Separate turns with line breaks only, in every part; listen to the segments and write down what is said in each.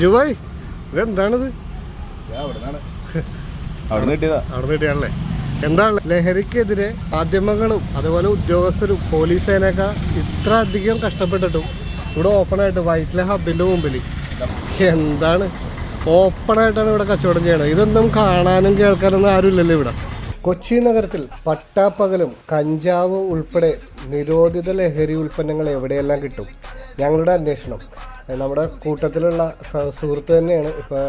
ജുബായ് ഇതെന്താണിത്?
അവിടെ
കിട്ടിയാണല്ലേ? എന്താണ് ലഹരിക്കെതിരെ മാധ്യമങ്ങളും അതുപോലെ ഉദ്യോഗസ്ഥരും പോലീസ് സേനയൊക്കെ ഇത്ര അധികം കഷ്ടപ്പെട്ടിട്ടും ഇവിടെ ഓപ്പണായിട്ട് വൈറ്റിലെ ഹബിന്റെ മുമ്പിൽ എന്താണ്? ഓപ്പണായിട്ടാണ് ഇവിടെ കച്ചവടം ചെയ്യണത്. ഇതൊന്നും കാണാനും കേൾക്കാനൊന്നും ആരുമില്ലല്ലോ ഇവിടെ. കൊച്ചി നഗരത്തിൽ പട്ടാപ്പകലും കഞ്ചാവ് ഉൾപ്പെടെ നിരോധിത ലഹരി ഉൽപ്പന്നങ്ങൾ എവിടെയെല്ലാം കിട്ടും? ഞങ്ങളുടെ അന്വേഷണം. നമ്മുടെ കൂട്ടത്തിലുള്ള സുഹൃത്ത് തന്നെയാണ് ഇപ്പോൾ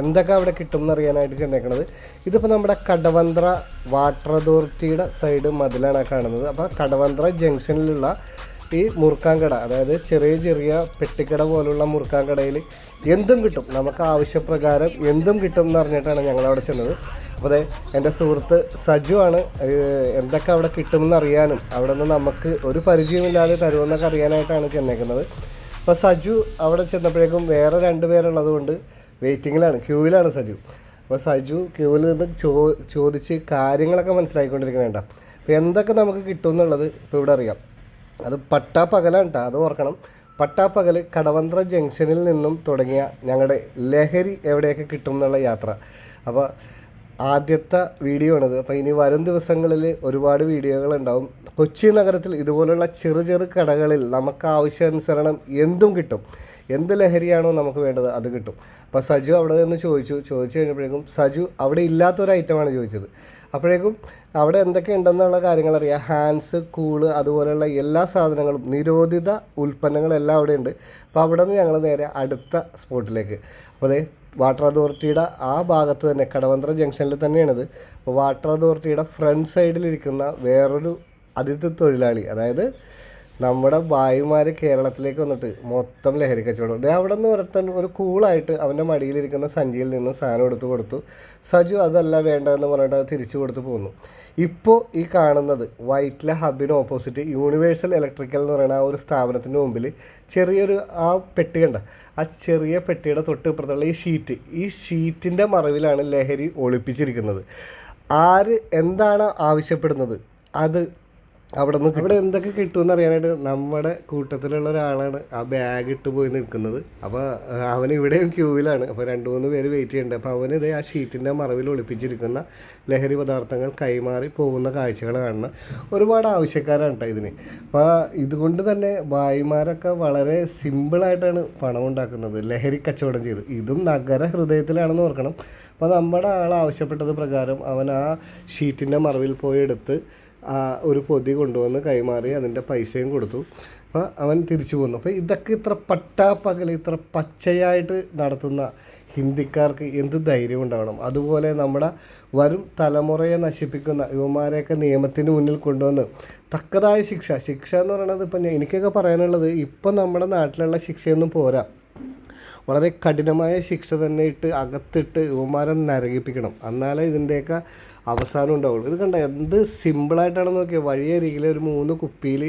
എന്തൊക്കെ അവിടെ കിട്ടും എന്നറിയാനായിട്ട് ചെന്നേക്കണത്. ഇതിപ്പോൾ നമ്മുടെ കടവന്ത്ര വാട്ടർ അതോറിറ്റിയുടെ സൈഡ് മതിലാണ് കാണുന്നത്. അപ്പോൾ കടവന്ത്ര ജംഗ്ഷനിലുള്ള ഈ മുറുക്കാൻകട അതായത് ചെറിയ ചെറിയ പെട്ടിക്കട പോലുള്ള മുറുക്കാൻകടയിൽ എന്തും കിട്ടും. നമുക്ക് ആവശ്യപ്രകാരം എന്തും കിട്ടും എന്ന് അറിഞ്ഞിട്ടാണ് ഞങ്ങൾ അവിടെ ചെന്നത്. അപ്പോൾ അതെ എന്റെ സുഹൃത്ത് സജു ആണ് എന്തൊക്കെ അവിടെ കിട്ടുമെന്ന് അറിയാനും അവിടെ നിന്ന് നമുക്ക് ഒരു പരിചയമില്ലാതെ തരുമെന്നൊക്കെ അറിയാനായിട്ടാണ് ചെന്നേക്കുന്നത്. അപ്പോൾ സജു അവിടെ ചെന്നപ്പോഴേക്കും വേറെ രണ്ട് പേരുള്ളത് കൊണ്ട് വെയിറ്റിങ്ങിലാണ് ക്യൂവിലാണ് സജു. അപ്പോൾ സജു ക്യൂവിൽ നിന്ന് ചോ ചോദിച്ച് കാര്യങ്ങളൊക്കെ മനസ്സിലാക്കിക്കൊണ്ടിരിക്കണേണ്ട അപ്പോൾ എന്തൊക്കെ നമുക്ക് കിട്ടും എന്നുള്ളത് ഇപ്പോൾ ഇവിടെ അറിയാം. അത് പട്ടാപ്പകലാണ് കേട്ടോ അത് ഓർക്കണം. പട്ടാപ്പകൽ കടവന്ത്ര ജംഗ്ഷനിൽ നിന്നും തുടങ്ങിയ ഞങ്ങളുടെ ലഹരി എവിടെയൊക്കെ കിട്ടും എന്നുള്ള യാത്ര. അപ്പോൾ ആദ്യത്തെ വീഡിയോ ആണത്. അപ്പോൾ ഇനി വരും ദിവസങ്ങളിൽ ഒരുപാട് വീഡിയോകൾ ഉണ്ടാവും. കൊച്ചി നഗരത്തിൽ ഇതുപോലുള്ള ചെറു ചെറു കടകളിൽ നമുക്ക് ആവശ്യാനുസരണം എന്തും കിട്ടും. എന്ത് ലഹരിയാണോ നമുക്ക് വേണ്ടത് അത് കിട്ടും. അപ്പോൾ സജു അവിടെ നിന്ന് ചോദിച്ചു. ചോദിച്ചു കഴിഞ്ഞപ്പോഴേക്കും സജു അവിടെ ഇല്ലാത്തൊരു ഐറ്റമാണ് ചോദിച്ചത്. അപ്പോഴേക്കും അവിടെ എന്തൊക്കെ ഉണ്ടെന്നുള്ള കാര്യങ്ങൾ അറിയാം. ഹാൻഡ്സ് കൂൾ അതുപോലെയുള്ള എല്ലാ സാധനങ്ങളും നിരോധിത ഉൽപ്പന്നങ്ങളെല്ലാം അവിടെ ഉണ്ട്. അപ്പോൾ അവിടെ നിന്ന് ഞങ്ങൾ നേരെ അടുത്ത സ്പോട്ടിലേക്ക് അപ്പോൾ അതേ വാട്ടർ അതോറിറ്റിയുടെ ആ ഭാഗത്ത് തന്നെ കടവന്ത്ര ജംഗ്ഷനിൽ തന്നെയാണിത്. അപ്പോൾ വാട്ടർ അതോറിറ്റിയുടെ ഫ്രണ്ട് സൈഡിലിരിക്കുന്ന വേറൊരു അതിഥി തൊഴിലാളി അതായത് നമ്മുടെ ഭായിമാർ കേരളത്തിലേക്ക് വന്നിട്ട് മൊത്തം ലഹരി കച്ചവടം. ദേ അവിടെ നിന്ന് ഒരുത്തൻ ഒരു കൂളായിട്ട് അവന്റെ മടിയിലിരിക്കുന്ന സഞ്ചിയിൽ നിന്ന് സാധനം എടുത്ത് കൊടുത്തു. സജു അതല്ല വേണ്ടതെന്ന് പറഞ്ഞിട്ട് അത് തിരിച്ചു കൊടുത്തു പോകുന്നു ഇപ്പോൾ ഈ കാണുന്നത് വൈറ്റ്ല ഹബിന് ഓപ്പോസിറ്റ് യൂണിവേഴ്സൽ ഇലക്ട്രിക്കൽ എന്ന് പറയുന്ന ആ ഒരു സ്ഥാപനത്തിന്റെ മുമ്പിൽ ചെറിയൊരു ആ പെട്ടി കണ്ട. ആ ചെറിയ പെട്ടിയുടെ തൊട്ട് ഇപ്പുറത്തുള്ള ഈ ഷീറ്റ്. ഈ ഷീറ്റിന്റെ മറവിലാണ് ലഹരി ഒളിപ്പിച്ചിരിക്കുന്നത്. ആര് എന്താണ് ആവശ്യപ്പെടുന്നത്? അത് അവിടെ നിന്ന് ഇവിടെ എന്തൊക്കെ കിട്ടുമെന്ന് അറിയാനായിട്ട് നമ്മുടെ കൂട്ടത്തിലുള്ള ഒരാളാണ് ആ ബാഗ് ഇട്ട് പോയി നിൽക്കുന്നത്. അപ്പോൾ അവൻ ഇവിടെയും ക്യൂവിലാണ് അപ്പോൾ രണ്ട് മൂന്ന് പേര് വെയിറ്റ് ചെയ്യുന്നുണ്ട്. അപ്പോൾ അവൻ ആ ഷീറ്റിന്റെ മറവിൽ ഒളിപ്പിച്ചിരിക്കുന്ന ലഹരി പദാർത്ഥങ്ങൾ കൈമാറി പോകുന്ന കാഴ്ചകൾ കാണുന്ന ഒരുപാട് ആവശ്യക്കാരാണ് കേട്ടോ ഇതിന്. അപ്പോൾ ഇതുകൊണ്ട് തന്നെ ഭായിമാരൊക്കെ വളരെ സിമ്പിളായിട്ടാണ് പണം ഉണ്ടാക്കുന്നത്. ലഹരി കച്ചവടം ചെയ്ത്. ഇതും നഗര ഹൃദയത്തിലാണെന്ന് ഓർക്കണം. അപ്പോൾ നമ്മുടെ ആൾ ആവശ്യപ്പെട്ടത് പ്രകാരം അവൻ ആ ഷീറ്റിന്റെ മറവിൽ പോയി എടുത്ത് ഒരു പൊതി കൊണ്ടുവന്ന് കൈമാറി അതിന്റെ പൈസയും കൊടുത്തു. അപ്പോൾ അവൻ തിരിച്ചു പോന്നു. അപ്പോൾ ഇതൊക്കെ ഇത്ര പട്ടാപ്പകൽ ഇത്ര പച്ചയായിട്ട് നടത്തുന്ന ഹിന്ദിക്കാർക്ക് എന്ത് ധൈര്യം ഉണ്ടാവണം? അതുപോലെ നമ്മുടെ വരും തലമുറയെ നശിപ്പിക്കുന്ന യുവമാരെയൊക്കെ നിയമത്തിന് മുന്നിൽ കൊണ്ടുവന്ന് തക്കതായ ശിക്ഷ. ശിക്ഷ എന്ന് പറയുന്നത് ഇപ്പം എനിക്കൊക്കെ പറയാനുള്ളത് ഇപ്പം നമ്മുടെ നാട്ടിലുള്ള ശിക്ഷയൊന്നും പോരാ. വളരെ കഠിനമായ ശിക്ഷ തന്നെ ഇട്ട് അകത്തിട്ട് യുവമാരെ നരകിപ്പിക്കണം. എന്നാലേ ഇതിന്റെയൊക്കെ അവസാനം ഉണ്ടാവുള്ളൂ. ഇത് കണ്ട എന്ത് സിമ്പിളായിട്ടാണെന്ന് നോക്കിയാൽ വഴിയരികിൽ ഒരു മൂന്ന് കുപ്പിയിൽ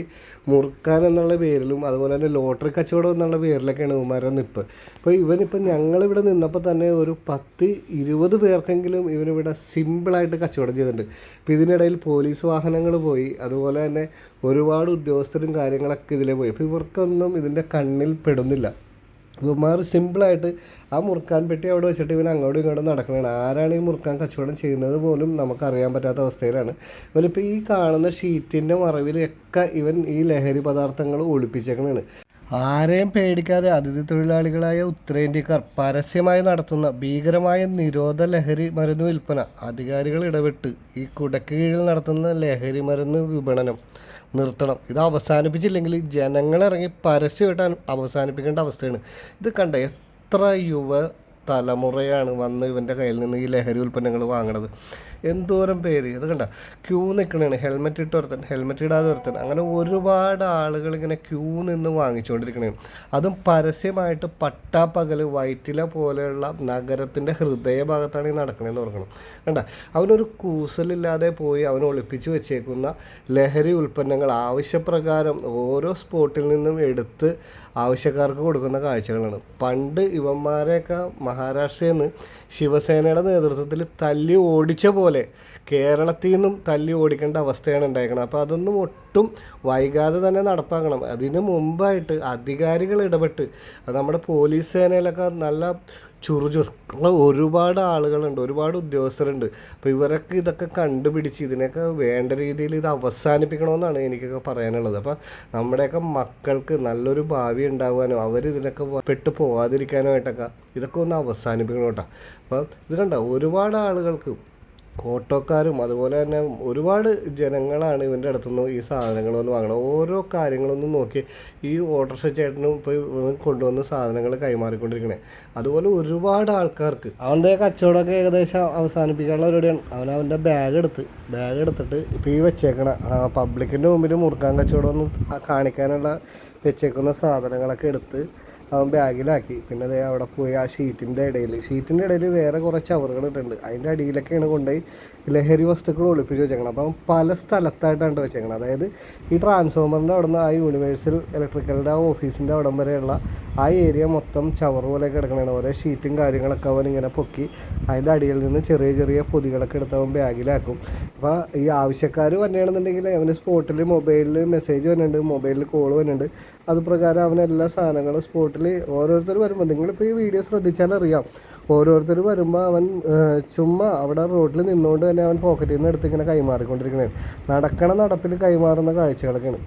മുറുക്കാൻ എന്നുള്ള പേരിലും അതുപോലെ തന്നെ ലോട്ടറി കച്ചവടം എന്നുള്ള പേരിലൊക്കെയാണ് ഇവന്മാരെ നിപ്പ്. അപ്പോൾ ഇവനിപ്പോൾ ഞങ്ങളിവിടെ നിന്നപ്പോൾ തന്നെ ഒരു പത്ത് ഇരുപത് പേർക്കെങ്കിലും ഇവനിവിടെ സിമ്പിളായിട്ട് കച്ചവടം ചെയ്തിട്ടുണ്ട്. അപ്പോൾ ഇതിനിടയിൽ പോലീസ് വാഹനങ്ങൾ പോയി അതുപോലെ തന്നെ ഒരുപാട് ഉദ്യോഗസ്ഥരും കാര്യങ്ങളൊക്കെ ഇതിലേ പോയി. അപ്പോൾ ഇവർക്കൊന്നും ഇതിന്റെ കണ്ണിൽ പെടുന്നില്ല. ഇവന്മാർ സിമ്പിളായിട്ട് ആ മുറുക്കാൻ പെട്ടി അവിടെ വെച്ചിട്ട് ഇവൻ അങ്ങോട്ടും ഇങ്ങോട്ടും നടക്കണതാണ്. ആരാണ് ഈ മുറുക്കാൻ കച്ചവടം ചെയ്യുന്നത് പോലും നമുക്കറിയാൻ പറ്റാത്ത അവസ്ഥയിലാണ്. ഇവനിപ്പോൾ ഈ കാണുന്ന ഷീറ്റിന്റെ മറവിലൊക്കെ ഇവൻ ഈ ലഹരി പദാർത്ഥങ്ങൾ ഒളിപ്പിച്ചേക്കണാണ് ആരെയും പേടിക്കാതെ അതിഥി തൊഴിലാളികളായ ഉത്തരേന്ത്യക്കാർ പരസ്യമായി നടത്തുന്ന ഭീകരമായ നിരോധ ലഹരി മരുന്ന് വിൽപ്പന. അധികാരികൾ ഇടപെട്ട് ഈ കുടക്ക് കീഴിൽ നടത്തുന്ന ലഹരി മരുന്ന് വിപണനം നിർത്തണം. ഇത് അവസാനിപ്പിച്ചില്ലെങ്കിൽ ജനങ്ങളിറങ്ങി പരസ്യമായിട്ട് അവസാനിപ്പിക്കേണ്ട അവസ്ഥയാണ്. ഇത് കണ്ട? എത്ര യുവ തലമുറയാണ് വന്ന് ഇവന്റെ കയ്യിൽ നിന്ന് ഈ ലഹരി ഉൽപ്പന്നങ്ങൾ വാങ്ങണത്. എന്തോരം പേര്. ഇത് കണ്ട ക്യൂ നിൽക്കണതാണ് ഹെൽമെറ്റ് ഇട്ട് ഒരുത്തൻ ഹെൽമെറ്റ് ഇടാതെ ഒരുത്തൻ. അങ്ങനെ ഒരുപാട് ആളുകൾ ഇങ്ങനെ ക്യൂ നിന്ന് വാങ്ങിച്ചുകൊണ്ടിരിക്കണേ അതും പരസ്യമായിട്ട് പട്ടാപ്പകൽ വൈറ്റില പോലെയുള്ള നഗരത്തിന്റെ ഹൃദയഭാഗത്താണ് ഈ നടക്കണതെന്ന് ഓർക്കണം. കണ്ട അവനൊരു കൂസലില്ലാതെ പോയി അവൻ ഒളിപ്പിച്ച് വെച്ചേക്കുന്ന ലഹരി ഉൽപ്പന്നങ്ങൾ ആവശ്യപ്രകാരം ഓരോ സ്പോട്ടിൽ നിന്നും എടുത്ത് ആവശ്യക്കാർക്ക് കൊടുക്കുന്ന കാഴ്ചകളാണ്. പണ്ട് ഇവന്മാരെയൊക്കെ മഹാരാഷ്ട്രയിൽ നിന്ന് ശിവസേനയുടെ നേതൃത്വത്തിൽ തല്ലി ഓടിച്ച പോലെ കേരളത്തിൽ നിന്നും തല്ലി ഓടിക്കേണ്ട അവസ്ഥയാണ് ഉണ്ടായിരിക്കുന്നത് അപ്പോൾ അതൊന്നും ഒട്ടും വൈകാതെ തന്നെ നടപ്പാക്കണം. അതിന് മുമ്പായിട്ട് അധികാരികൾ ഇടപെട്ട് നമ്മുടെ പോലീസ് സേനയിലൊക്കെ നല്ല ചുറുചുറുക്കുള്ള ഒരുപാട് ആളുകളുണ്ട് ഒരുപാട് ഉദ്യോഗസ്ഥരുണ്ട്. അപ്പോൾ ഇവരൊക്കെ ഇതൊക്കെ കണ്ടുപിടിച്ച് ഇതിനൊക്കെ വേണ്ട രീതിയിൽ ഇത് അവസാനിപ്പിക്കണമെന്നാണ് എനിക്കൊക്കെ പറയാനുള്ളത്. അപ്പോൾ നമ്മുടെയൊക്കെ മക്കൾക്ക് നല്ലൊരു ഭാവി ഉണ്ടാകാനും അവർ ഇതിനൊക്കെ പെട്ട് പോവാതിരിക്കാനുമായിട്ടൊക്കെ ഇതൊക്കെ ഒന്ന് അവസാനിപ്പിക്കണം കേട്ടോ. അപ്പോൾ ഇത് കണ്ട ഒരുപാട് ആളുകൾക്ക് ഓട്ടോക്കാരും അതുപോലെ തന്നെ ഒരുപാട് ജനങ്ങളാണ് ഇവന്റെ അടുത്തുനിന്ന് ഈ സാധനങ്ങൾ വന്ന് വാങ്ങണം ഓരോ കാര്യങ്ങളൊന്നും നോക്കി ഈ ഓട്ടോറിക്ഷ ചേട്ടനും ഇപ്പോൾ ഇവൻ കൊണ്ടുവന്ന സാധനങ്ങൾ കൈമാറിക്കൊണ്ടിരിക്കണേ. അതുപോലെ ഒരുപാട് ആൾക്കാർക്ക് അവന്റെ കച്ചവടമൊക്കെ ഏകദേശം അവസാനിപ്പിക്കാനുള്ള പരിപാടിയാണ്. അവൻ അവന്റെ ബാഗ് എടുത്ത് ബാഗ് എടുത്തിട്ട് ഇപ്പോൾ ഈ വെച്ചേക്കണ പബ്ലിക്കിന്റെ മുമ്പിൽ മുറുക്കാൻ കച്ചവടം ഒന്നും കാണിക്കാനുള്ള വെച്ചേക്കുന്ന സാധനങ്ങളൊക്കെ എടുത്ത് അവൻ ബാഗിലാക്കി. പിന്നെ അതേ അവിടെ പോയി ആ ഷീറ്റിന്റെ ഇടയിൽ. ഷീറ്റിന്റെ ഇടയിൽ വേറെ കുറച്ച് ചവറുകൾ ഇട്ടുണ്ട് അതിന്റെ അടിയിലൊക്കെയാണ് കൊണ്ടുപോയി ലഹരി വസ്തുക്കൾ ഒളിപ്പിച്ച് വെച്ചേക്കണം അപ്പം പല സ്ഥലത്തായിട്ടാണ് വെച്ചേക്കണം അതായത് ഈ ട്രാൻസ്ഫോമറിന്റെ അവിടെ നിന്ന് ആ യൂണിവേഴ്സൽ ഇലക്ട്രിക്കലിന്റെ ആ ഓഫീസിന്റെ അവിടം വരെയുള്ള ആ ഏരിയ മൊത്തം ചവർ പോലെ കിടക്കണതാണ് ഓരോ ഷീറ്റും കാര്യങ്ങളൊക്കെ അവൻ ഇങ്ങനെ പൊക്കി അതിന്റെ അടിയിൽ നിന്ന് ചെറിയ ചെറിയ പൊതികളൊക്കെ എടുത്ത് അവൻ ബാഗിലാക്കും. അപ്പോൾ ഈ ആവശ്യക്കാർ വരണമെന്നുണ്ടെങ്കിൽ അവന് സ്പോട്ടിൽ മൊബൈലിൽ മെസ്സേജ് വരുന്നുണ്ട് മൊബൈലിൽ കോൾ വരുന്നുണ്ട് അത് പ്രകാരം അവൻ എല്ലാ സാധനങ്ങളും സ്പോട്ടിൽ ഓരോരുത്തർ വരുമ്പോൾ നിങ്ങളിപ്പോൾ ഈ വീഡിയോ ശ്രദ്ധിച്ചാൽ അറിയാം ഓരോരുത്തർ വരുമ്പോൾ അവൻ ചുമ്മാ അവിടെ റോഡിൽ നിന്നുകൊണ്ട് തന്നെ അവൻ പോക്കറ്റിൽ നിന്ന് എടുത്ത് ഇങ്ങനെ കൈമാറിക്കൊണ്ടിരിക്കണേ. നടക്കണ നടപ്പിൽ കൈമാറുന്ന കാഴ്ചകളൊക്കെയാണ്.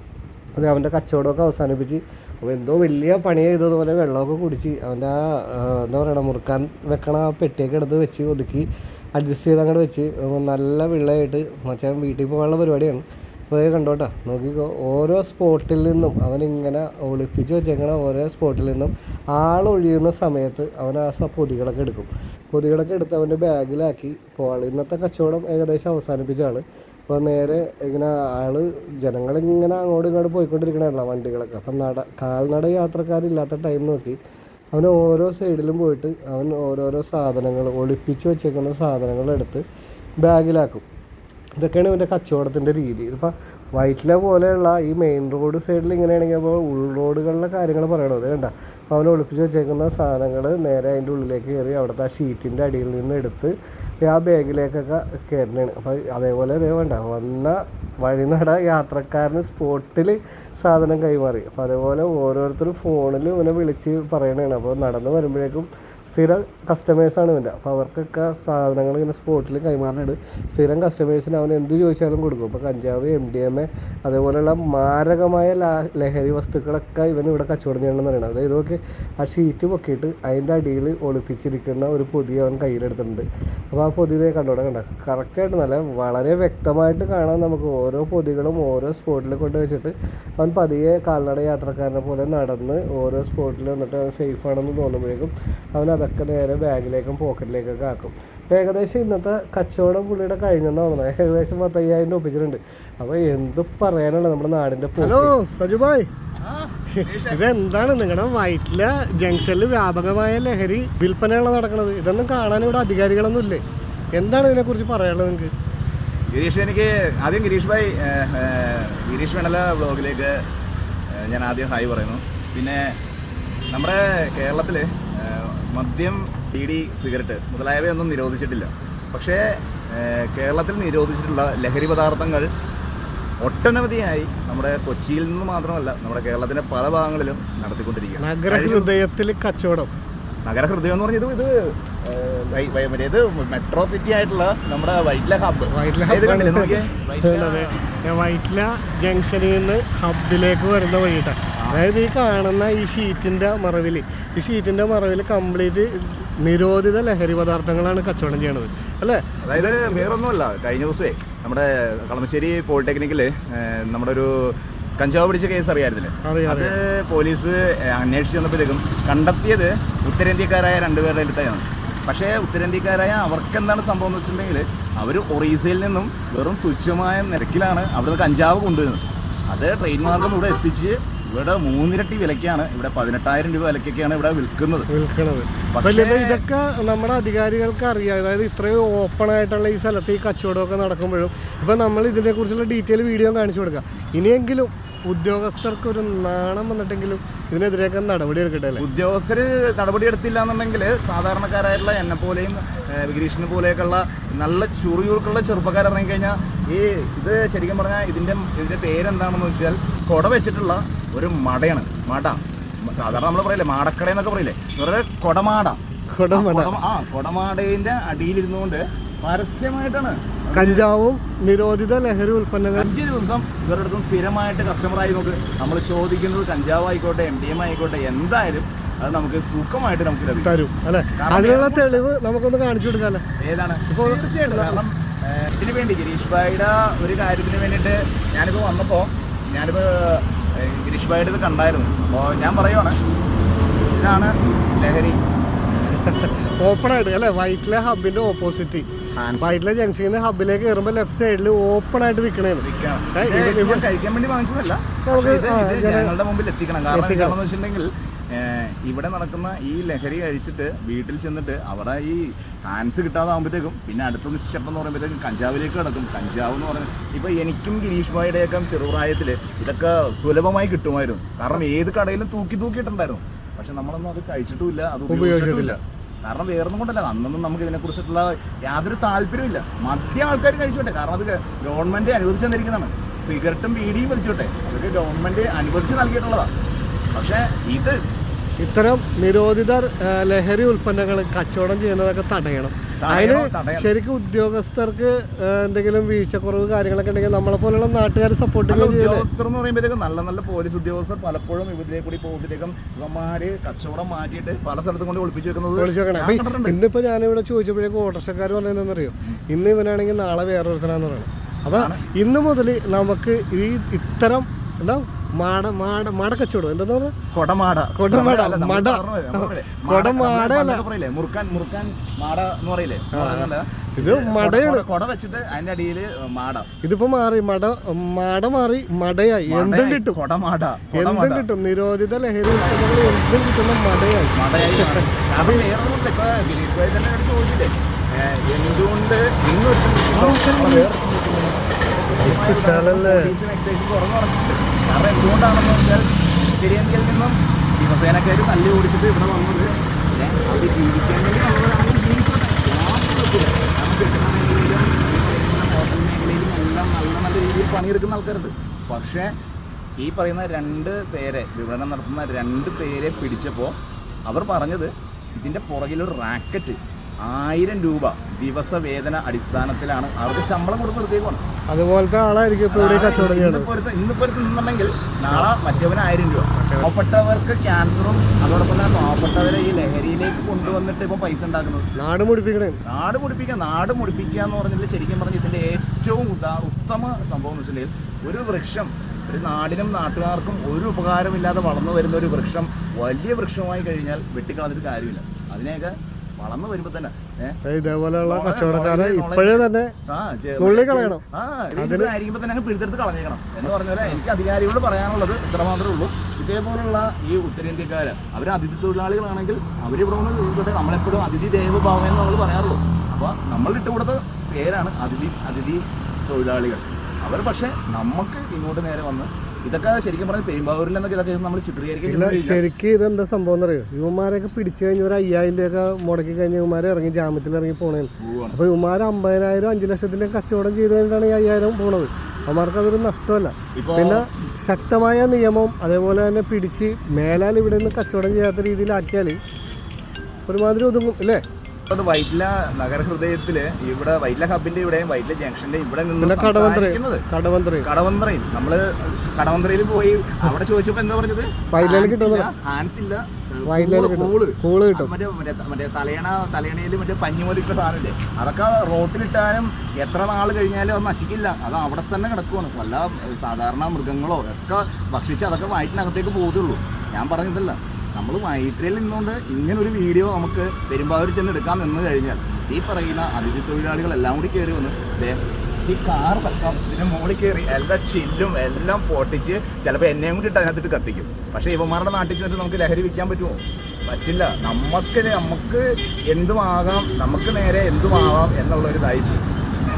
അത് അവന്റെ കച്ചവടമൊക്കെ അവസാനിപ്പിച്ച് അപ്പോൾ എന്തോ വലിയ പണി ചെയ്തതുപോലെ വെള്ളമൊക്കെ കുടിച്ച് അവന്റെ ആ എന്താ പറയുക മുറുക്കാൻ വെക്കണ ആ പെട്ടിയൊക്കെ എടുത്ത് വെച്ച് ഒതുക്കി അഡ്ജസ്റ്റ് ചെയ്ത് അങ്ങോട്ട് വെച്ച് നല്ല വെള്ളമായിട്ട് മച്ചാൻ വീട്ടിൽ പോകാനുള്ള പരിപാടിയാണ്. അപ്പോൾ കണ്ടോട്ടാ നോക്കിക്കോ ഓരോ സ്പോട്ടിൽ നിന്നും അവനിങ്ങനെ ഒളിപ്പിച്ച് വെച്ചേക്കണ ഓരോ സ്പോട്ടിൽ നിന്നും ആളൊഴിയുന്ന സമയത്ത് അവൻ ആ പൊതികളൊക്കെ എടുക്കും. പൊതികളൊക്കെ എടുത്ത് അവന്റെ ബാഗിലാക്കി. പോവാൾ ഇന്നത്തെ കച്ചവടം ഏകദേശം അവസാനിപ്പിച്ച ആൾ. അപ്പോൾ നേരെ ഇങ്ങനെ ആൾ ജനങ്ങളിങ്ങനെ അങ്ങോട്ടും ഇങ്ങോട്ടും പോയിക്കൊണ്ടിരിക്കണമല്ല വണ്ടികളൊക്കെ. അപ്പം നട കാൽനട യാത്രക്കാരില്ലാത്ത ടൈം നോക്കി അവൻ ഓരോ സൈഡിലും പോയിട്ട് അവൻ ഓരോരോ സാധനങ്ങൾ ഒളിപ്പിച്ച് വെച്ചേക്കുന്ന സാധനങ്ങൾ എടുത്ത് ബാഗിലാക്കും. ഇതൊക്കെയാണ് ഇവന്റെ കച്ചവടത്തിന്റെ രീതി. ഇതിപ്പോൾ വൈറ്റില പോലെയുള്ള ഈ മെയിൻ റോഡ് സൈഡിൽ ഇങ്ങനെയാണെങ്കിൽ അപ്പോൾ ഉൾ റോഡുകളിലെ കാര്യങ്ങൾ പറയണത് വേണ്ട അപ്പോൾ അവൻ ഒളിപ്പിച്ച് വെച്ചേക്കുന്ന സാധനങ്ങൾ നേരെ അതിന്റെ ഉള്ളിലേക്ക് കയറി അവിടുത്തെ ആ ഷീറ്റിന്റെ അടിയിൽ നിന്ന് എടുത്ത് ആ ബാഗിലേക്കൊക്കെ കയറണേണ് അപ്പോൾ അതേപോലെ അതേ വേണ്ട വന്ന വഴി നട യാത്രക്കാരന് സ്പോട്ടിൽ സാധനം കൈമാറി. അപ്പോൾ അതേപോലെ ഓരോരുത്തരും ഫോണിൽ ഇവനെ വിളിച്ച് പറയണതാണ് അപ്പോൾ നടന്ന് വരുമ്പോഴേക്കും സ്ഥിര കസ്റ്റമേഴ്സാണ് ഇവന്റെ. അപ്പോൾ അവർക്കൊക്കെ സാധനങ്ങൾ ഇങ്ങനെ സ്പോട്ടിൽ കൈമാറുന്നുണ്ട് സ്ഥിരം കസ്റ്റമേഴ്സിന് അവൻ എന്ത് ചോദിച്ചാലും കൊടുക്കും. ഇപ്പോൾ കഞ്ചാവ് എം ഡി എം എ അതേപോലെയുള്ള മാരകമായ ലഹരി വസ്തുക്കളൊക്കെ ഇവൻ ഇവിടെ കച്ചവടം ചെയ്യണമെന്ന് പറയുന്നത് അതായത് ഇതൊക്കെ ആ ഷീറ്റ് പൊക്കിയിട്ട് അതിന്റെ അടിയിൽ ഒളിപ്പിച്ചിരിക്കുന്ന ഒരു പൊതി അവൻ കയ്യിലെടുത്തിട്ടുണ്ട്. അപ്പോൾ ആ പൊതി ഇതേ കണ്ടോടെ കണ്ട? കറക്റ്റായിട്ട് നല്ല വളരെ വ്യക്തമായിട്ട് കാണാൻ നമുക്ക്. ഓരോ പൊതികളും ഓരോ സ്പോട്ടിൽ കൊണ്ട് വെച്ചിട്ട് അവൻ പതിയെ കാൽനട യാത്രക്കാരനെ പോലെ നടന്ന് ഓരോ സ്പോട്ടിൽ വന്നിട്ട് അവൻ സേഫാണെന്ന് തോന്നുമ്പോഴേക്കും അവൻ അതൊക്കെ നേരെ ബാഗിലേക്കും പോക്കറ്റിലേക്കൊക്കെ ആക്കും. ഏകദേശം ഇന്നത്തെ കച്ചവടം പുള്ളിയുടെ കഴിഞ്ഞെന്ന് തോന്നുന്നത് ഏകദേശം പത്തയ്യായിരം രൂപ ഒപ്പിച്ചിട്ടുണ്ട്. അപ്പോൾ എന്ത് പറയാനാണ് നമ്മുടെ നാടിന്റെ ഹലോ സജുബായ്. ഇതെന്താണ് നിങ്ങളുടെ വയറ്റിലെ ജംഗ്ഷനിൽ വ്യാപകമായ ലഹരി വിൽപ്പനകളാണ് നടക്കുന്നത് ഇതൊന്നും കാണാൻ ഇവിടെ അധികാരികളൊന്നും ഇല്ലേ? എന്താണ് ഇതിനെക്കുറിച്ച് പറയാനുള്ളത് നിങ്ങൾക്ക്
ഗിരീഷ് എനിക്ക് ആദ്യം ഗിരീഷ് ഭായ് ഗിരീഷ് വേണല ബ്ലോഗിലേക്ക് ഞാൻ ആദ്യം ഹായ് പറയുന്നു. പിന്നെ നമ്മുടെ കേരളത്തിൽ മദ്യം ബീഡി സിഗരറ്റ് മുതലായവയൊന്നും നിരോധിച്ചിട്ടില്ല. പക്ഷേ കേരളത്തിൽ നിരോധിച്ചിട്ടുള്ള ലഹരി പദാർത്ഥങ്ങൾ ഒട്ടനവധിയായി നമ്മുടെ കൊച്ചിയിൽ നിന്ന് മാത്രമല്ല നമ്മുടെ കേരളത്തിന്റെ പല ഭാഗങ്ങളിലും നടത്തിക്കൊണ്ടിരിക്കുകയാണ്.
നഗരഹൃദയത്തിൽ കച്ചവടം.
നഗരഹൃദയം എന്ന് പറഞ്ഞത് ഇത് ഇത് മെട്രോ സിറ്റി ആയിട്ടുള്ള നമ്മുടെ വൈറ്റ്ല ഹബ്ബ്
വൈറ്റില ജംഗ്ഷനിൽ നിന്ന് ഹബിലേക്ക് വരുന്ന വഴിയിട്ടാണ്. അതായത് ഈ കാണുന്ന ഈ ഷീറ്റിന്റെ മറവിൽ ഈ ഷീറ്റിന്റെ മറവിൽ കംപ്ലീറ്റ് നിരോധിത ലഹരി പദാർത്ഥങ്ങളാണ് കച്ചവടം ചെയ്യണത്. അല്ലേ?
അതായത് വേറൊന്നുമല്ല. കഴിഞ്ഞ ദിവസമേ നമ്മുടെ കളമശ്ശേരി പോളിടെക്നിക്കിൽ നമ്മുടെ ഒരു കഞ്ചാവ് പിടിച്ച കേസ് അറിയായിരുന്നില്ലേ? അത് പോലീസ് അന്വേഷിച്ച് വന്നപ്പോഴത്തേക്കും കണ്ടെത്തിയത് ഉത്തരേന്ത്യക്കാരായ രണ്ടുപേരുടെ അടുത്തായാണ്. പക്ഷേ ഉത്തരേന്ത്യക്കാരായ അവർക്ക് എന്താണ് സംഭവം എന്ന് വെച്ചിട്ടുണ്ടെങ്കിൽ അവർ ഒറീസയിൽ നിന്നും വെറും തുച്ഛമായ നിരക്കിലാണ് അവിടുന്ന് കഞ്ചാവ് കൊണ്ടുവരുന്നത്. അത് ട്രെയിൻ മാർഗം ഇവിടെ എത്തിച്ച് ഇവിടെ മൂന്നിരട്ടി വിലക്കാണ് ഇവിടെ പതിനെട്ടായിരം രൂപ വിലക്കൊക്കെയാണ് ഇവിടെ വിൽക്കുന്നത്.
വിൽക്കുന്നത് ഇതൊക്കെ നമ്മുടെ അധികാരികൾക്ക് അറിയാം. അതായത് ഇത്രയും ഓപ്പൺ ആയിട്ടുള്ള ഈ സ്ഥലത്ത് ഈ കച്ചവടമൊക്കെ നടക്കുമ്പോഴും. ഇപ്പൊ നമ്മൾ ഇതിനെ കുറിച്ചുള്ള ഡീറ്റെയിൽ വീഡിയോ കാണിച്ചു കൊടുക്കാം. ഇനിയെങ്കിലും ഉദ്യോഗസ്ഥർക്ക് ഒരു നാണം വന്നിട്ടെങ്കിലും ഇതിനെതിരെയൊക്കെ നടപടി എടുക്കട്ടെ അല്ലേ?
ഉദ്യോഗസ്ഥര് നടപടി എടുത്തില്ല എന്നുണ്ടെങ്കിൽ സാധാരണക്കാരായിട്ടുള്ള എന്നെ പോലെയും ഗിരീഷിനെ പോലെയൊക്കെയുള്ള നല്ല ചുറുചുറുക്കുള്ള ചെറുപ്പക്കാർ ഇറങ്ങിക്കഴിഞ്ഞാൽ ഈ ഇത് ശരിക്കും പറഞ്ഞാൽ ഇതിന്റെ ഇതിന്റെ പേരെന്താണെന്ന് വെച്ചാൽ കൊട വെച്ചിട്ടുള്ള ഒരു മടയാണ്. മട. സാധാരണ നമ്മൾ പറയില്ലേ മാടക്കട എന്നൊക്കെ പറയില്ലേ? വെറുതെ കൊടമാട.
കൊടമാട.
ആ, കൊടമാടേന്റെ അടിയിലിരുന്നുകൊണ്ട് പരസ്യമായിട്ടാണ്
കഞ്ചാവും നിരോധിത ലഹരി ഉൽപ്പന്നങ്ങൾ
അഞ്ച് ദിവസം ഇവരുടെ അടുത്തും സ്ഥിരമായിട്ട് കസ്റ്റമറായി നോക്ക്. നമ്മൾ ചോദിക്കുന്നത് കഞ്ചാവ് ആയിക്കോട്ടെ എം ഡി എം ആയിക്കോട്ടെ എന്തായാലും അത് നമുക്ക് സുഖമായിട്ട് നമുക്ക് ലഭിക്കും.
തരും അല്ലെ? അതിനുള്ള തെളിവ് നമുക്കൊന്ന് കാണിച്ചു കൊടുക്കാല്ലേ
ഏതാണ്?
ഇപ്പോൾ
തീർച്ചയായിട്ടും. കാരണം ഇതിനു വേണ്ടി ഗിരീഷ് ഭായിയുടെ ഒരു കാര്യത്തിന് വേണ്ടിയിട്ട് ഞാനിപ്പോൾ വന്നപ്പോൾ ഞാനിപ്പോൾ ഗിരീഷ് ഭായിയുടെ ഇത് കണ്ടായിരുന്നു. അപ്പോൾ ഞാൻ പറയുവാണ് ഇതാണ് ലഹരി.
ഓപ്പൺ ആയിട്ട് അല്ലെ? വൈറ്റിലെ ഹബിന്റെ ഓപ്പോസിറ്റ് വൈറ്റിലെ ജംഗ്ഷനിൽ നിന്ന് ഹബിലേക്ക് കയറുമ്പോൾ ലെഫ്റ്റ് സൈഡിൽ ഓപ്പൺ ആയിട്ട്
വിൽക്കണേന്ന് കഴിക്കാൻ വേണ്ടി വാങ്ങിച്ചതല്ല. മുമ്പിൽ എത്തിക്കണം. കാരണം വെച്ചിട്ടുണ്ടെങ്കിൽ ഇവിടെ നടക്കുന്ന ഈ ലഹരി കഴിച്ചിട്ട് വീട്ടിൽ ചെന്നിട്ട് അവിടെ ഈ ഹാൻസ് കിട്ടാതാകുമ്പോഴത്തേക്കും പിന്നെ അടുത്ത സ്റ്റെപ്പ് എന്ന് പറയുമ്പോഴത്തേക്കും കഞ്ചാവിലേക്ക് കിടക്കും. കഞ്ചാവ് എന്ന് പറഞ്ഞാൽ ഇപ്പൊ എനിക്കും ഗിരീഷ് ഭായിയുടെയൊക്കെ ചെറുപ്രായത്തിൽ ഇതൊക്കെ സുലഭമായി കിട്ടുമായിരുന്നു. കാരണം ഏത് കടയിലും തൂക്കി തൂക്കിയിട്ടുണ്ടായിരുന്നു. പക്ഷെ നമ്മളൊന്നും അത് കഴിച്ചിട്ടുമില്ല അത് ഉപയോഗിച്ചിട്ടില്ല. കാരണം വേറൊന്നും കൊണ്ടല്ല അന്നൊന്നും നമുക്ക് ഇതിനെക്കുറിച്ചിട്ടുള്ള യാതൊരു താല്പര്യമില്ല മദ്യം ആൾക്കാർ കഴിച്ചോട്ടെ കാരണം അത് ഗവൺമെന്റ് അനുവദിച്ചു തന്നിരിക്കുന്നതാണ്. സിഗരറ്റും ബീഡിയും വലിച്ചോട്ടെ അതൊക്കെ ഗവൺമെന്റ് അനുവദിച്ച് നൽകിയിട്ടുള്ളതാണ് പക്ഷേ ഇത്
ഇത്തരം നിരോധിത ലഹരി ഉൽപ്പന്നങ്ങൾ കച്ചവടം ചെയ്യുന്നതൊക്കെ തടയണം. അതിന്. ശരിക്കും ഉദ്യോഗസ്ഥർക്ക് എന്തെങ്കിലും വീഴ്ചക്കുറവ് കാര്യങ്ങളൊക്കെ ഉണ്ടെങ്കിൽ നമ്മളെ പോലുള്ള നാട്ടുകാർ സപ്പോർട്ട്
ഉദ്യോഗസ്ഥർ എന്ന് പറയുമ്പോഴത്തേക്കും നല്ല നല്ല പോലീസ് ഉദ്യോഗസ്ഥർ പലപ്പോഴും ഇവരിലേക്ക് കൂടി പോകുമ്പോഴത്തേക്കും ഇവന്മാര് കച്ചവടം മാറ്റിയിട്ട് പല സ്ഥലത്തും കൊണ്ട് ഒളിപ്പിച്ചു വെക്കുന്നത്.
ഇന്നിപ്പോ ഞാനിവിടെ ചോദിച്ചപ്പോഴേക്കും ഓട്ടോറിക്ഷക്കാർ പറഞ്ഞതെന്നറിയോ ഇന്ന് ഇവനാണെങ്കിൽ നാളെ വേറൊരുത്തനാന്ന് പറയണം. അപ്പൊ ഇന്ന് മുതൽ നമുക്ക് ഈ ഇത്തരം എന്താ മാട മാട മാട കച്ചവടം. എന്താ പറഞ്ഞ?
കൊടമാട.
കൊടമാട, മട. കൊടമാട അല്ല.
പണ്ടൊക്കെ പറയില്ലേ, മുറുക്കാൻ മുറുക്കാൻ മാട എന്ന് പറയില്ലേ?
ഇത് മടയാണ്.
കൊട- വെച്ചിട്ട് അതിന്റെ അടിയിൽ മാട.
ഇതിപ്പോ മാറി മട മാട മാറി മടയായി. എന്തും കിട്ടും.
കൊടമാട
എന്തും കിട്ടും. നിരോധിത ലഹരി എന്തും കിട്ടുന്ന മടയായി.
മടയായി തന്നെ എന്നോട് ചോദിച്ചില്ലേ? എന്തുകൊണ്ട് ഇന്നൊരുത്തൻ കിട്ടുന്നു, കാരണം എന്തുകൊണ്ടാണെന്ന് വെച്ചാൽ ഉത്തരേന്ത്യയിൽ നിന്നും ശിവസേനക്കാർ തല്ലി ഓടിച്ചിട്ട് ഇവിടെ വന്നത്. അവർ ജീവിക്കാൻ വേണ്ടി മേഖലയിലും എല്ലാം നല്ല നല്ല രീതിയിൽ പണിയെടുക്കുന്ന ആൾക്കാരുണ്ട്. പക്ഷേ ഈ പറയുന്ന രണ്ട് പേരെ വിപണനം നടത്തുന്ന രണ്ട് പേരെ പിടിച്ചപ്പോൾ അവർ പറഞ്ഞത് ഇതിന്റെ പുറകിലൊരു റാക്കറ്റ് ആയിരം രൂപ ദിവസ വേതന അടിസ്ഥാനത്തിലാണ് അവർക്ക് ശമ്പളം കൊടുത്ത് നിർത്തിയേക്കാണ്
അതുപോലത്തെ ആളായിരിക്കും ഇന്നിപ്പോഴത്തെ ഇവിടെ ഈ കച്ചവടം ചെയ്യണത്
ഇന്നിപ്പോ ഒരുത്തൻ- ഇന്നിപ്പോ ഒരുത്തൻ നിന്നുണ്ടെങ്കിൽ നാളെ മറ്റവന് ആയിരം രൂപ. പാവപ്പെട്ടവർക്ക് ക്യാൻസറും അതോടൊപ്പം തന്നെ പാവപ്പെട്ടവരെ ഈ ലഹരിയിലേക്ക് കൊണ്ടുവന്നിട്ട് ഇപ്പൊ പൈസ ഉണ്ടാക്കുന്നത്.
നാട് മുടിപ്പിക്കണേ.
നാട് മുടിപ്പിക്കുക നാട് മുടിപ്പിക്കുക എന്ന് പറഞ്ഞാൽ ശരിക്കും പറഞ്ഞാൽ ഇതിന്റെ ഏറ്റവും ഉദാ ഉത്തമ സംഭവം എന്ന് വെച്ചിട്ടുണ്ടെങ്കിൽ ഒരു വൃക്ഷം ഒരു നാടിനും നാട്ടുകാർക്കും ഒരു ഉപകാരമില്ലാതെ വളർന്നു വരുന്ന ഒരു വൃക്ഷം വലിയ വൃക്ഷമായി കഴിഞ്ഞാൽ വെട്ടിക്കളഞ്ഞിട്ട് കാര്യമില്ല. അതിനെയൊക്കെ വളർന്നു വരുമ്പോൾ തന്നെ
ഇതേപോലെയുള്ള കച്ചവടക്കാരെ ഇപ്പോഴേ തന്നെ കളയണം.
ആ, ആയിരിക്കുമ്പോൾ തന്നെ പിഴുതെടുത്ത് കളഞ്ഞേക്കണം. എന്ന് പറഞ്ഞാൽ എനിക്ക് അധികാരികളോട് പറയാനുള്ളത് ഇത്ര മാത്രമേ ഉള്ളൂ. ഇതേപോലുള്ള ഈ ഉത്തരേന്ത്യക്കാര് അവർ അതിഥി തൊഴിലാളികളാണെങ്കിൽ അവരിവിടെ ചോദിച്ചോട്ടെ നമ്മളെപ്പോഴും അതിഥി ദേവഭാവം എന്ന് നമ്മൾ പറയാറുള്ളൂ. അപ്പോൾ നമ്മൾ ഇട്ടുകൊടുത്ത പേരാണ് അതിഥി അതിഥി തൊഴിലാളികൾ. അവർ പക്ഷേ നമുക്ക് ഇങ്ങോട്ട് നേരെ വന്ന് ഇതൊക്കെ ശരിക്കും പറഞ്ഞാൽ പെരുമ്പാവൂരിൽ എന്നൊക്കെ ഇതൊക്കെ നമ്മൾ കഴിഞ്ഞാൽ
ശരിക്കും ഇതെന്താ സംഭവം എന്നറിയോ ഇവന്മാരെയൊക്കെ പിടിച്ചു കഴിഞ്ഞ ഒരു അയ്യായിരം രൂപയൊക്കെ മുടക്കി കഴിഞ്ഞ ഇവന്മാരെ ഇറങ്ങി ജാമ്യത്തിൽ ഇറങ്ങി പോണേ. അപ്പൊ ഇവന്മാർ അമ്പതിനായിരം അഞ്ചു ലക്ഷത്തിന്റെ കച്ചവടം ചെയ്ത് കഴിഞ്ഞാണ് ഈ അയ്യായിരം പോണത്. അവന്മാർക്ക് അതൊരു നഷ്ടമല്ല. പിന്നെ ശക്തമായ നിയമം അതേപോലെ തന്നെ പിടിച്ച് മേലാൽ ഇവിടെ നിന്ന് കച്ചവടം ചെയ്യാത്ത രീതിയിലാക്കിയാൽ ഒരുമാതിരി ഒതുങ്ങും അല്ലേ?
അത് വൈറ്റ്ല നഗരഹൃദയത്തിൽ ഇവിടെ വൈറ്റില ഹബിന്റെ ഇവിടെയും വൈറ്റില ജംഗ്ഷന്റെ ഇവിടെ നിന്ന്
പിന്നെ കടവന്ത്രി
സംസാരിക്കുന്നത്
കടവന്ത്രി.
കടവന്ത്രയിൽ നമ്മൾ കടവന്ത്രയിൽ പോയി അവിടെ ചോദിച്ചപ്പോ എന്താ പറഞ്ഞത്? ഹാൻസ് ഇല്ല,
കൂൾ.
മറ്റേ തലയണ തലയണയിൽ മറ്റേ പഞ്ഞിമൊലിക്കുന്ന സാധനമില്ലേ? അതൊക്കെ റോട്ടിലിട്ടാലും എത്ര നാൾ കഴിഞ്ഞാലും അത് നശിക്കില്ല. അത് അവിടെ തന്നെ കിടക്കുവാണ്. വല്ല സാധാരണ മൃഗങ്ങളോ ഒക്കെ ഭക്ഷിച്ച് അതൊക്കെ വയറ്റിനകത്തേക്ക് പോകത്തുള്ളൂ. ഞാൻ പറഞ്ഞതല്ല. നമ്മൾ വയറ്റിൽ നിന്നുകൊണ്ട് ഇങ്ങനെ ഒരു വീഡിയോ നമുക്ക് പെരുമ്പാവൂർ ചെന്ന് എടുക്കാൻ നിന്ന് കഴിഞ്ഞാൽ ഈ പറയുന്ന അതിഥി തൊഴിലാളികൾ എല്ലാം കൂടി കയറി വന്ന് ഈ കാർ വെക്കാം ഇതിന് മുകളിൽ കയറി എല്ലാ ചില്ലും എല്ലാം പൊട്ടിച്ച് ചിലപ്പോൾ എന്നെയും കൂടി ഇട്ട് അതിനകത്തിട്ട് കത്തിക്കും. പക്ഷേ ഇവന്മാരുടെ നാട്ടിൽ ചെന്നിട്ട് നമുക്ക് ലഹരി വിൽക്കാൻ പറ്റുമോ? പറ്റില്ല. നമുക്ക് നമുക്ക് എന്തുമാകാം നമുക്ക് നേരെ എന്തുമാകാം എന്നുള്ളൊരു ദൈവം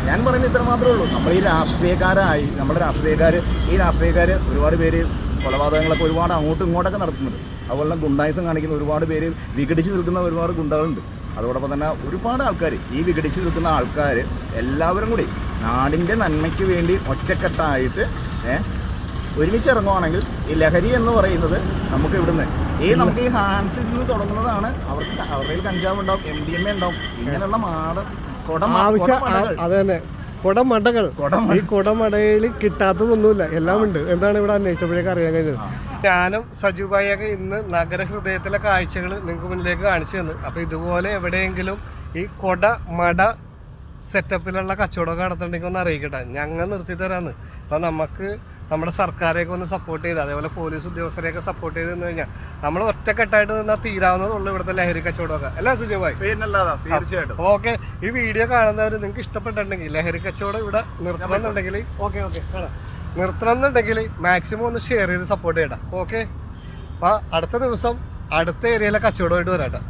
ഞാൻ പറയുന്നത് ഇത്ര മാത്രമേ ഉള്ളൂ. നമ്മൾ ഈ രാഷ്ട്രീയക്കാരായി നമ്മുടെ രാഷ്ട്രീയക്കാർ ഈ രാഷ്ട്രീയക്കാർ ഒരുപാട് പേര് കൊലപാതകങ്ങളൊക്കെ ഒരുപാട് അങ്ങോട്ടും ഇങ്ങോട്ടൊക്കെ നടത്തുന്നുണ്ട്. അതുപോലെ തന്നെ ഗുണ്ടായുസം കാണിക്കുന്ന ഒരുപാട് പേര് വിഘടിച്ച് നിൽക്കുന്ന ഒരുപാട് ഗുണ്ടകളുണ്ട്. അതോടൊപ്പം തന്നെ ഒരുപാട് ആൾക്കാർ ഈ വിഘടിച്ച് നിൽക്കുന്ന ആൾക്കാർ എല്ലാവരും കൂടി നാടിന്റെ നന്മയ്ക്ക് വേണ്ടി ഒറ്റക്കെട്ടായിട്ട് ഒരുമിച്ച് ഇറങ്ങുവാണെങ്കിൽ ഈ ലഹരി എന്ന് പറയുന്നത് നമുക്ക് ഇവിടുന്ന് ഈ നമുക്ക് ഈ ഹാൻസിൽ നിന്ന് തുടങ്ങുന്നതാണ് അവർക്ക് അവരുടെ കഞ്ചാവ് ഉണ്ടാവും എം ഡി എം എ ഉണ്ടാവും ഇങ്ങനെയുള്ള മാട കൊട
ആവശ്യം അത് തന്നെ. കുടമടകൾ. ഈ കുടമടയിൽ കിട്ടാത്തതൊന്നുമില്ല. എല്ലാം ഉണ്ട് എന്താണ് ഇവിടെ അന്വേഷിച്ചപ്പോഴേക്ക് അറിയാൻ കഴിഞ്ഞത്? ഞാനും സജീവായൊക്കെ ഇന്ന് നഗരഹൃദയത്തിലെ കാഴ്ചകൾ നിങ്ങൾക്ക് മുന്നിലേക്ക് കാണിച്ചു തന്നു. അപ്പൊ ഇതുപോലെ എവിടെയെങ്കിലും ഈ കൊട മട സെറ്റപ്പിലുള്ള കച്ചവടമൊക്കെ നടത്തുന്നുണ്ടെങ്കിൽ ഒന്ന് അറിയിക്കട്ടെ. ഞങ്ങൾ നിർത്തി തരാന്ന്. അപ്പൊ നമുക്ക് നമ്മുടെ സർക്കാരെയൊക്കെ ഒന്ന് സപ്പോർട്ട് ചെയ്ത് അതേപോലെ പോലീസ് ഉദ്യോഗസ്ഥരെയൊക്കെ സപ്പോർട്ട് ചെയ്ത് നിന്ന് കഴിഞ്ഞാൽ നമ്മൾ ഒറ്റക്കെട്ടായിട്ട് നിന്നാൽ തീരാവുന്നതുള്ളൂ ഇവിടുത്തെ ലഹരി കച്ചവടമൊക്കെ. അല്ലേ സുജയ്
തീർച്ചയായിട്ടും.
ഓക്കെ ഈ വീഡിയോ കാണുന്നവർ നിങ്ങൾക്ക് ഇഷ്ടപ്പെട്ടിട്ടുണ്ടെങ്കിൽ ലഹരി കച്ചവടം ഇവിടെ നിർത്തണം എന്നുണ്ടെങ്കിൽ ഓക്കെ ഓക്കെ കാണാം. നിർത്തണം എന്നുണ്ടെങ്കിൽ മാക്സിമം ഒന്ന് ഷെയർ ചെയ്ത് സപ്പോർട്ട് ചെയ്യണം ഓക്കെ അപ്പോൾ അടുത്ത ദിവസം അടുത്ത ഏരിയയിലെ കച്ചവടമായിട്ട് വരാട്ടോ